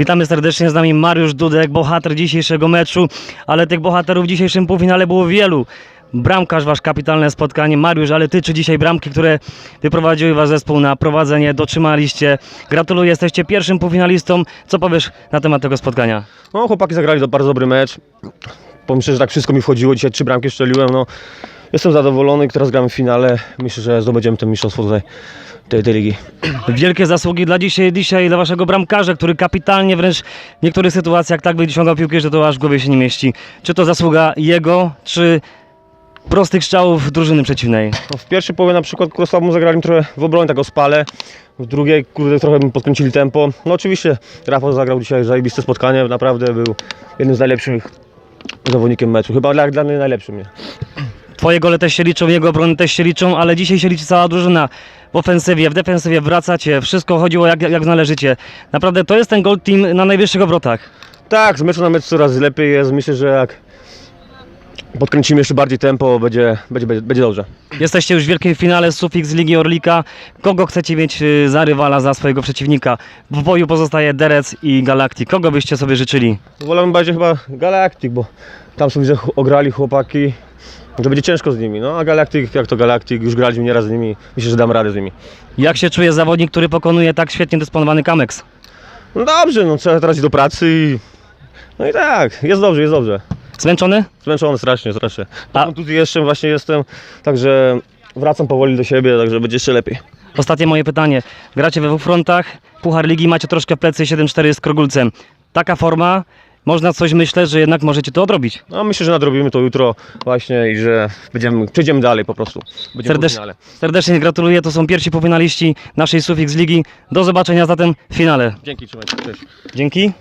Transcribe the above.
Witamy serdecznie z nami Mariusz Dudek, bohater dzisiejszego meczu, ale tych bohaterów w dzisiejszym półfinale było wielu. Bramkarz, wasz kapitalne spotkanie. Mariusz, ale ty czy dzisiaj bramki, które wyprowadziły wasz zespół na prowadzenie, dotrzymaliście. Gratuluję, jesteście pierwszym półfinalistą. Co powiesz na temat tego spotkania? No, chłopaki zagrali do bardzo dobry mecz. Pomyślę, że tak wszystko mi wchodziło. Dzisiaj trzy bramki strzeliłem. No, jestem zadowolony, teraz gramy w finale. Myślę, że zdobędziemy to mistrzostwo tutaj, tej, tej ligi. Wielkie zasługi dla dzisiaj, dzisiaj dla waszego bramkarza, który kapitalnie wręcz w niektórych sytuacjach tak wyciągał piłkę, że to aż w głowie się nie mieści. Czy to zasługa jego, czy prostych strzałów drużyny przeciwnej? No, w pierwszej połowie na przykład kurde, słabo zagrali trochę w obronie, tak o spale. W drugiej, kurde, trochę mi podkręcili tempo. No oczywiście Rafał zagrał dzisiaj zajebiste spotkanie. Naprawdę był jednym z najlepszych zawodnikiem meczu. Chyba dla, dla mnie najlepszym. Nie? Twoje gole też się liczą, jego obrony też się liczą, ale dzisiaj się liczy cała drużyna. W ofensywie, w defensywie wracacie, wszystko chodziło jak, jak należycie. Naprawdę to jest ten gold team na najwyższych obrotach. Tak, z meczu na mecz coraz lepiej jest. Myślę, że jak podkręcimy jeszcze bardziej tempo, będzie, będzie, będzie, będzie dobrze. Jesteście już w wielkim finale Sufix Ligi Orlika. Kogo chcecie mieć y, za rywala, za swojego przeciwnika? W boju pozostaje Derec i Galactic. Kogo byście sobie życzyli? Wolałbym bardziej chyba Galactic, bo tam są widzę ch- ograli chłopaki, że będzie ciężko z nimi. No a Galactic, jak to Galactic, już graliśmy nieraz z nimi, myślę, że dam radę z nimi. Jak się czuje zawodnik, który pokonuje tak świetnie dysponowany Kamex? No dobrze, no trzeba teraz iść do pracy i... No i tak, jest dobrze, jest dobrze. Zmęczony? Zmęczony strasznie, strasznie. A- A tu jeszcze właśnie jestem, także wracam powoli do siebie, także będzie jeszcze lepiej. Ostatnie moje pytanie. Gracie we dwóch frontach, Puchar Ligi macie troszkę plecy 7-4 z Krogulcem. Taka forma, można coś myśleć, że jednak możecie to odrobić. No myślę, że nadrobimy to jutro właśnie i że będziemy, przejdziemy dalej po prostu. Będziemy w Serdecz, finale. serdecznie gratuluję, to są pierwsi półfinaliści naszej Sufix Ligi. Do zobaczenia zatem w finale. Dzięki, trzymajcie, cześć. Dzięki.